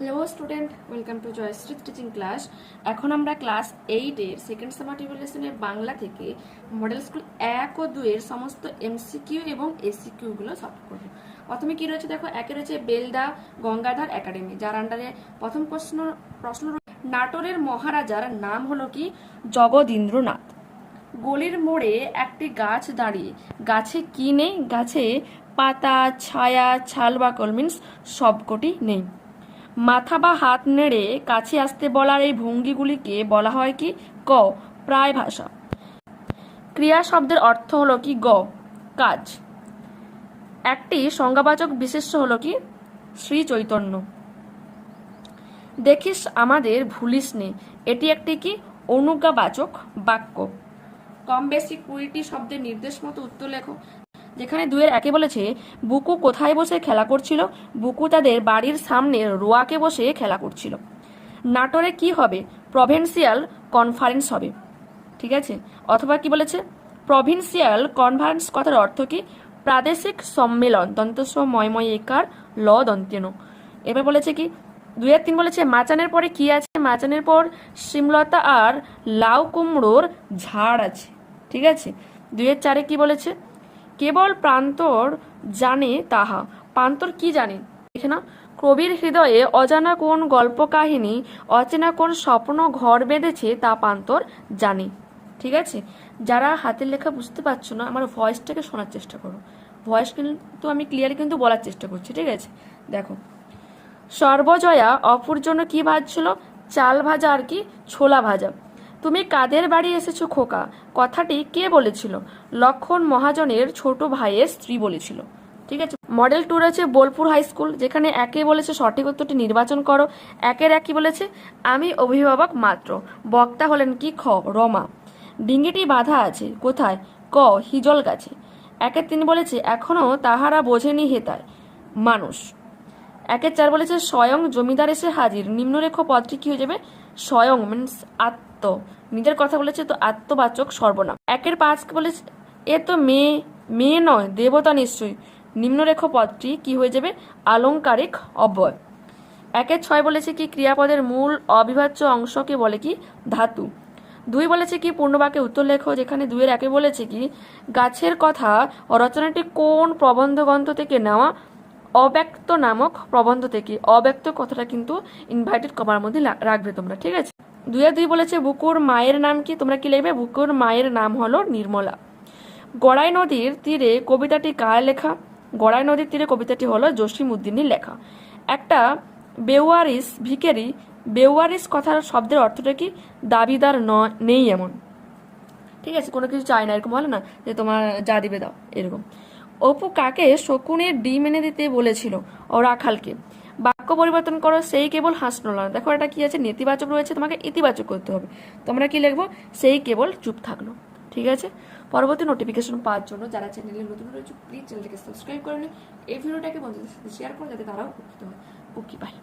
Hello student welcome to Joyshree teaching class এখন আমরা class এইটের সেকেন্ড সামাটিভ লেসনের বাংলা থেকে মডেল স্কুল এক ও দুইয়ের সমস্ত এমসিকিউ এবং এসিকিউগুলো সলভ করব। প্রথমে কি রয়েছে দেখো? একে রয়েছে বেলদা গঙ্গাধর একাডেমি, যার আন্ডারে প্রথম প্রশ্ন প্রশ্ন নাটোরের মহারাজার নাম হলো কি? জগদীন্দ্রনাথ। গলির মোড়ে একটি গাছ দাঁড়িয়ে, গাছে কি নেই? গাছে পাতা, ছায়া, ছাল, বাকল মিন্স সবকটি নেই। মাথা বা হাত নেড়ে কাছে আসতে বলার এই ভঙ্গিগুলিকে বলা হয় কি, ক, প্রায় ভাষা। ক্রিয়া শব্দের অর্থ হলো কি, গ, কাজ। একটি সংজ্ঞাবাচক বিশেষ্য হলো কি শ্রী চৈতন্য দেখিস আমাদের ভুলিস নে, এটি একটি কি, অনুজ্ঞাবাচক বাক্য। কম বেশি কুড়িটি শব্দের নির্দেশ মতো উত্তর লেখো। যেখানে দুয়ের একে বলেছে, বুকু কোথায় বসে খেলা করছিল? বুকু তাদের বাড়ির সামনে রোয়াকে বসে খেলা করছিল। নাটোরে কি হবে? প্রভিন্সিয়াল কনফারেন্স হবে। ঠিক আছে? অথবা কি বলেছে? প্রভিন্সিয়াল কনফারেন্স কথার অর্থ কি? প্রাদেশিক সম্মেলন দন্তস্ব ময়ময় একার ল দন্তেন। এবার বলেছে কি? দুই আর তিন বলেছে, মাচানের পরে কি আছে? মাচানের পর শিমলতা আর লাউ কুমড়োর ঝাড় আছে। ঠিক আছে? দুইয়ের চারে কি বলেছে? কেবল প্রান্তর জানে তাহা। প্রান্তর কি জানে? দেখে না কবির হৃদয়ে অজানা কোন গল্প কাহিনী অচেনা কোন স্বপ্ন ঘর বেঁধেছে তা প্রান্তর জানে। ঠিক আছে? যারা হাতের লেখা বুঝতে পারছ না, আমার ভয়েসটাকে শোনার চেষ্টা করো। ভয়েস কিন্তু আমি ক্লিয়ারলি কিন্তু বলার চেষ্টা করছি, ঠিক আছে? দেখো। সর্বজয়া অপুর জন্য কি ভাজছিল? চাল ভাজা আর কি? ছোলা ভাজা। তুমি কাদের বাড়ি এসেছ, খোকা? কথাটি কে বলেছিল? লক্ষণ মহাজনের ছোট ভাইয়ের স্ত্রী বলেছিল। ঠিক আছে? মডেল ট্যুর আছে বোলপুর হাই স্কুল, যেখানে একে বলেছে সঠিক উত্তরটি নির্বাচন করো, একের একই বলেছে, আমি অভিভাবক মাত্র। বক্তা হলেন কি খ? রমা। ডিঙ্গিটি বাধা আছে, কোথায়? ক, হিজল গাছে। একের তিন বলেছে, এখনও তাহারা বোঝেনি হেতায়। মানুষ। একের চার বলেছে, স্বয়ং জমিদার এসে হাজির। নিম্নরেখ পদটি কি হয়ে যাবে? স্বয়ং মিনস আত্ম। নিজের কথা বলেছে তো আত্মবাচক সর্বনাম। একের পাঁচ বলেছে, এ তো মেয়ে মেয়ে নয়, দেবতা নিশ্চয়ই। নিম্নরেখ পদটি কি হয়ে যাবে? আলংকারিক অব্যয়। একের ছয় বলেছে কি, ক্রিয়াপদের মূল অবিভাজ্য অংশকে বলে কি, ধাতু। দুই বলেছে কি, পূর্ণবাক্যে উত্তর লেখো, যেখানে দুইয়ের একে বলেছে কি, গাছের কথা রচনাটি কোন প্রবন্ধ গ্রন্থ থেকে নেওয়া? অব্যক্ত নামক প্রবন্ধ থেকে। অব্যক্ত কথাটা কিন্তু ইনভাইটেড কমার মধ্যে রাখবে তোমরা, ঠিক আছে? দুয়ে দুই বলেছে, বুকুর মায়ের নাম কি? তোমরা কি লিখবে? বুকুর মায়ের নাম হলো নির্মলা। গড়াই নদীর তীরে কবিতাটি কার লেখা? গড়াই নদীর তীরে কবিতাটি হলো জসিম উদ্দিনের লেখা। একটা বেওয়ারিস ভিকেরি বেওয়ারিস কথার শব্দের অর্থটা কি? দাবিদার ন- নেই এমন। ঠিক আছে, কোনো কিছু চাই না, এরকম বলে না যে তোমার যা দিবে দাও, এরকম। অপু কাকে শকুনের ডিম এনে দিতে বলেছিল? ও রাখালকে। বাক্য পরিবর্তন করো, সেই কেবল হাসলো না দেখো এটা কি আছে? নেতিবাচক রয়েছে, তোমাকে ইতিবাচক করতে হবে। তোমরা কি লিখব? সেই কেবল চুপ থাকল। ঠিক আছে? পরবর্তী নোটিফিকেশন পাওয়ার জন্য যারা চ্যানেলে নতুন রয়েছে প্লিজ চ্যানেলটাকে সাবস্ক্রাইব করে নিন এই ভিডিওটাকে বন্ধুদের সাথে শেয়ার করুন যাতে তারাও উপকৃত হয়। Okay bye